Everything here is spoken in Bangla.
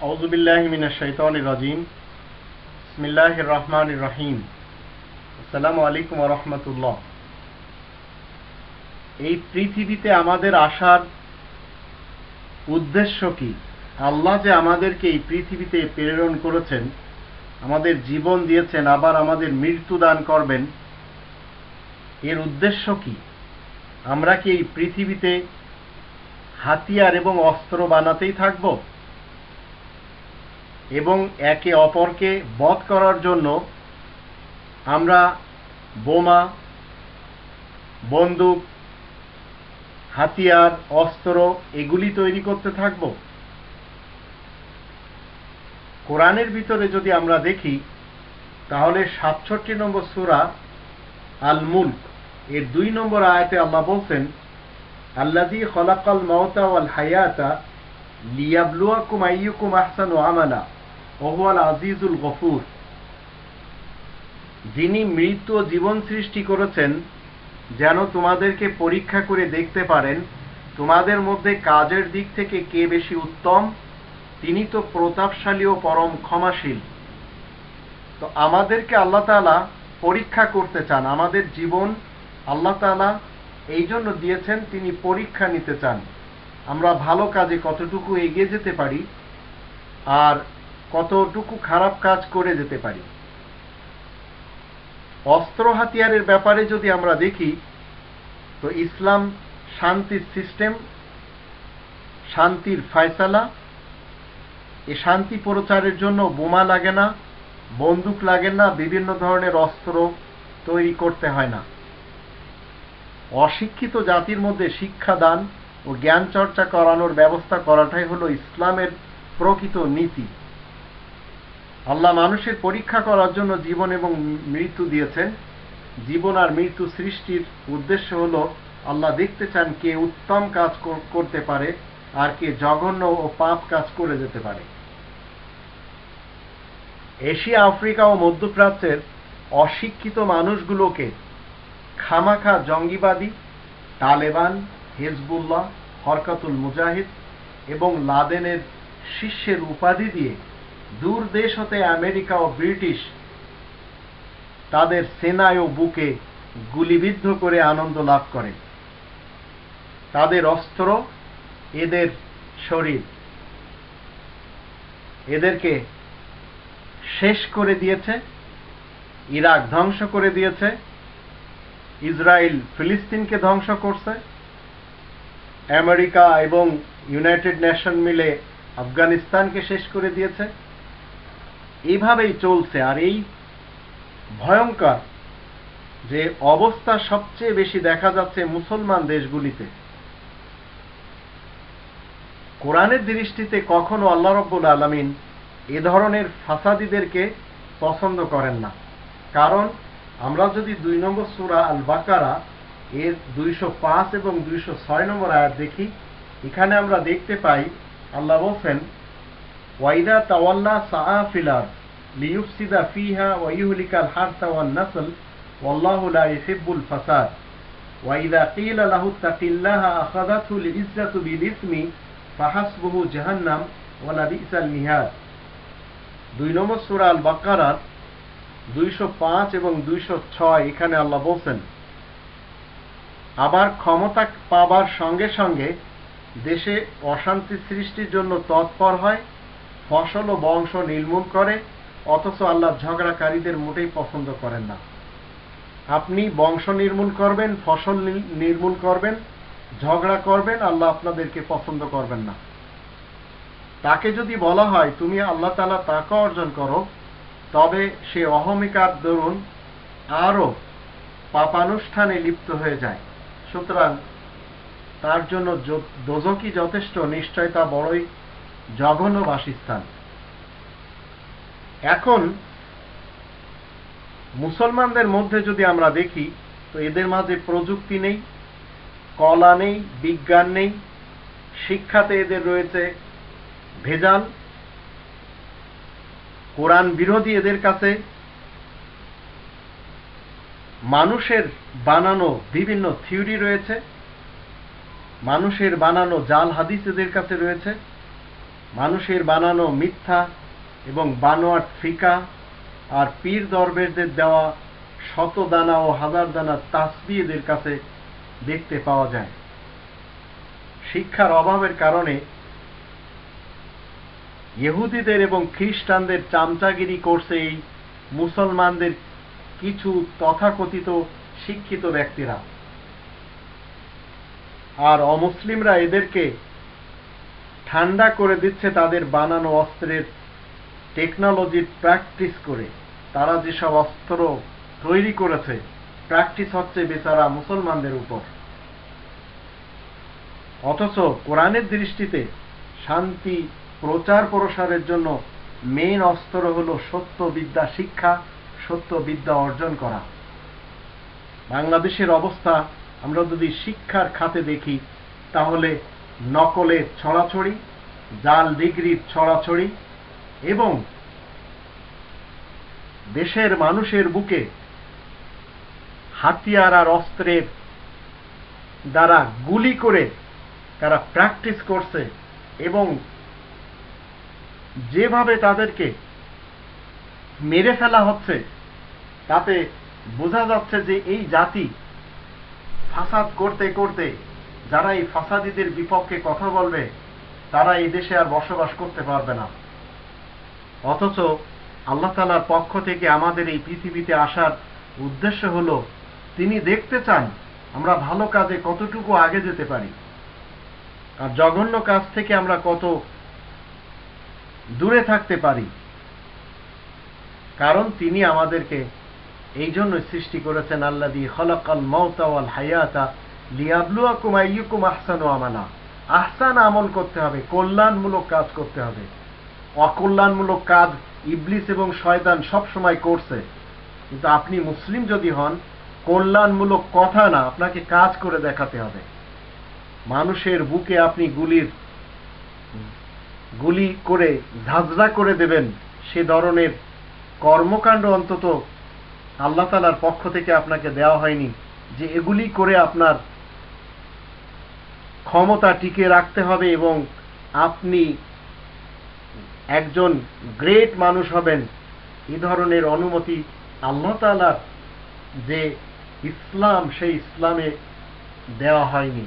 আউজুবিল্লাহমিনাশাইতানিরাজিম ইসমিল্লাহ রহমান রাহিম। আসসালামু আলাইকুম রহমতুল্লাহ। এই পৃথিবীতে আমাদের আসার উদ্দেশ্য কি? আল্লাহ যে আমাদেরকে এই পৃথিবীতে প্রেরণ করেছেন, আমাদের জীবন দিয়েছেন, আবার আমাদের মৃত্যু দান করবেন, এর উদ্দেশ্য কি? আমরা কি এই পৃথিবীতে হাতিয়ার এবং অস্ত্র বানাতেই থাকব? এবং একে অপরকে বধ করার জন্য আমরা বোমা, বন্দুক, হাতিয়ার, অস্ত্র এগুলি তৈরি করতে থাকব। কোরআনের ভিতরে যদি আমরা দেখি, তাহলে সাতষট্টি নম্বর সুরা আল মুল্ক এর দুই নম্বর আয়াতে আল্লাহ বলছেন আল্লাজি খলাকাল মাওতা ওয়াল হায়াতা লিয়াবলুয়াকুম আইয়ুকুম আহসানু আমালা। ওহুয়াল আজিজুল গফুর। যিনি মৃত্যু ও জীবন সৃষ্টি করেছেন, যেন তোমাদেরকে পরীক্ষা করে দেখতে পারেন, তোমাদের মধ্যে কাজের দিক থেকে কে বেশি উত্তম, তিনি তো প্রতাপশালী ও পরম ক্ষমাশীল। তো আমাদেরকে আল্লাহ তালা পরীক্ষা করতে চান, আমাদের জীবন আল্লাহ তালা এই জন্য দিয়েছেন, তিনি পরীক্ষা নিতে চান। আমরা ভালো কাজে কতটুকু এগিয়ে যেতে পারি, আর কতটুকু খারাপ কাজ করে যেতে পারি? অস্ত্র হাতিয়ারের ব্যাপারে যদি আমরা দেখি, তো ইসলাম শান্তির সিস্টেম, শান্তির ফয়সালা, এ শান্তি প্রচারের জন্য বোমা লাগে না, বন্দুক লাগে না, বিভিন্ন ধরনের অস্ত্র তৈরি করতে হয় না। অশিক্ষিত জাতির মধ্যে শিক্ষাদান ও জ্ঞান চর্চা করানোর ব্যবস্থা করাটাই হলো ইসলামের প্রকৃত নীতি। আল্লাহ মানুষের পরীক্ষা করার জন্য জীবন এবং মৃত্যু দিয়েছেন জীবন আর মৃত্যু সৃষ্টির উদ্দেশ্য হলো, আল্লাহ দেখতে চান কে উত্তম কাজ করতে পারে আর কে জঘন্য ও পাপ কাজ করে যেতে পারে। এশিয়া, আফ্রিকা ও মধ্যপ্রাচ্যের অশিক্ষিত মানুষগুলোকে খামাখা জঙ্গিবাদী, তালেবান, হেজবুল্লাহ, হরকাতুল মুজাহিদ এবং লাদেনের শিষ্যের উপাধি দিয়ে দূর দেশ হতে আমেরিকা ও ব্রিটিশ তাদের সেনায় ও বুকে গুলিবিদ্ধ করে আনন্দ লাভ করে। তাদের অস্ত্র এদের শরীর। এদেরকে শেষ করে দিয়েছে, ইরাক ধ্বংস করে দিয়েছে, ইসরায়েল ফিলিস্তিনকে ধ্বংস করছে, আমেরিকা এবং ইউনাইটেড নেশন মিলে আফগানিস্তানকে শেষ করে দিয়েছে। এইভাবেই চলছে। আর এই ভয়ঙ্কর যে অবস্থা সবচেয়ে বেশি দেখা যাচ্ছে মুসলমান দেশগুলিতে, কোরআনের দৃষ্টিতে কখনো আল্লাহ রব্বুল আলমিন এ ধরনের ফাসাদিদেরকে পছন্দ করেন না। কারণ আমরা যদি দুই নম্বর সুরা আল বাকারা এর দুইশো পাঁচ এবং দুইশো ছয় নম্বর আয়াত দেখি, এখানে আমরা দেখতে পাই, আল্লাহ বলছেন ওয়াইদা তাওয়াল্লা সাহা ফিলার লিউফসিদা ফিহা ওয়াইহুলিকাল হারসা ওয়ান নাসল والله لا يحب الفساد وإذا قيل له اتق الله أخذته العزة بالإثم فحسبه جهنم ولبئس المهاد দুই নম্বর সূরা আল বাকারার দুইশো পাঁচ এবং দুইশো ছয় এখানে আল্লাহ বলছেন আবার ক্ষমতা পাবার সঙ্গে সঙ্গে দেশে অশান্তি সৃষ্টির জন্য তৎপর হয় ফসল ও বংশ নির্মূল করে, অথচ আল্লাহ ঝগড়াকারীদের মোটেই পছন্দ করেন না। আপনি বংশ নির্মূল করবেন, ফসল নির্মূল করবেন, ঝগড়া করবেন, আল্লাহ আপনাদেরকে পছন্দ করবেন না। তাকে যদি বলা হয়, তুমি আল্লাহ তালা তাকে অর্জন করো, তবে সে অহমিকার দরুন আরও পাপানুষ্ঠানে লিপ্ত হয়ে যায়। সুতরাং তার জন্য দোজকি যথেষ্ট, নিশ্চয় তা বড়ই জঘন্য বাসস্থান। এখন মুসলমানদের মধ্যে যদি আমরা দেখি, তো এদের মাঝে প্রযুক্তি নেই, কলা নেই, বিজ্ঞান নেই, শিক্ষাতে এদের রয়েছে ভেজাল, কোরআন বিরোধী এদের কাছে, মানুষের বানানো বিভিন্ন থিওরি রয়েছে, মানুষের বানানো জাল হাদিস এদের কাছে রয়েছে। মানুষের বানানো মিথ্যা এবং বানোয়াট ফিকা আর পীর দরবেরদের দেওয়া শত দানা ও হাজার দানা তাসবি এদের কাছে দেখতে পাওয়া যায়। শিক্ষার অভাবের কারণে ইহুদিদের এবং খ্রিস্টানদের চামচাগিরি করছে এই মুসলমানদের কিছু তথাকথিত শিক্ষিত ব্যক্তিরা। আর অমুসলিমরা এদেরকে ঠান্ডা করে দিচ্ছে তাদের বানানো অস্ত্রের টেকনোলজির প্র্যাকটিস করে। তারা যেসব অস্ত্র তৈরি করেছে প্র্যাকটিস হচ্ছে বেচারা মুসলমানদের উপর। অথচ কোরআনের দৃষ্টিতে শান্তি প্রচার প্রসারের জন্য মেন অস্ত্র হল সত্য বিদ্যা শিক্ষা, সত্য বিদ্যা অর্জন করা। বাংলাদেশের অবস্থা আমরা যদি শিক্ষার খাতে দেখি, তাহলে নকলের ছড়াছড়ি, জাল ডিগ্রির ছড়াছড়ি এবং দেশের মানুষের বুকে হাতিয়ার আর অস্ত্রের দ্বারা গুলি করে তারা প্র্যাকটিস করছে এবং যেভাবে তাদেরকে মেরে ফেলা হচ্ছে, তাতে বোঝা যাচ্ছে যে এই জাতি ফাসাদ করতে করতে যারা এই ফাসাদিদের বিপক্ষে কথা বলবে, তারা এই দেশে আর বসবাস করতে পারবে না। অথচ আল্লাহ তালার পক্ষ থেকে আমাদের এই পৃথিবীতে আসার উদ্দেশ্য হল, তিনি দেখতে চান আমরা ভালো কাজে কতটুকু আগে যেতে পারি। আর জঘন্য কাজ থেকে আমরা কত দূরে থাকতে পারি। কারণ তিনি আমাদেরকে এই জন্য সৃষ্টি করেছেন আল্লাহ দি খলাকাল মৌতাওয়াল হায়াতা লিয়াবলুয়াকুম আইয়ুকুম আহসানু আমালা। আহসান আমল করতে হবে, কল্যাণমূলক কাজ করতে হবে। অকল্যাণমূলক কাজ ইবলিস এবং শয়তান সব সময় করছে। কিন্তু আপনি মুসলিম যদি হন, কল্যাণমূলক কথা না, আপনাকে কাজ করে দেখাতে হবে। মানুষের বুকে আপনি গুলির গুলি করে, ঝাঁঝরা করে দেবেন সে ধরনের কর্মকাণ্ড অন্তত আল্লাহ তালার পক্ষ থেকে আপনাকে দেওয়া হয়নি যে এগুলি করে আপনার ক্ষমতা টিকে রাখতে হবে এবং আপনি একজন গ্রেট মানুষ হবেন এ ধরনের অনুমতি আল্লাহ তালার যে ইসলাম, সেই ইসলামে দেওয়া হয়নি।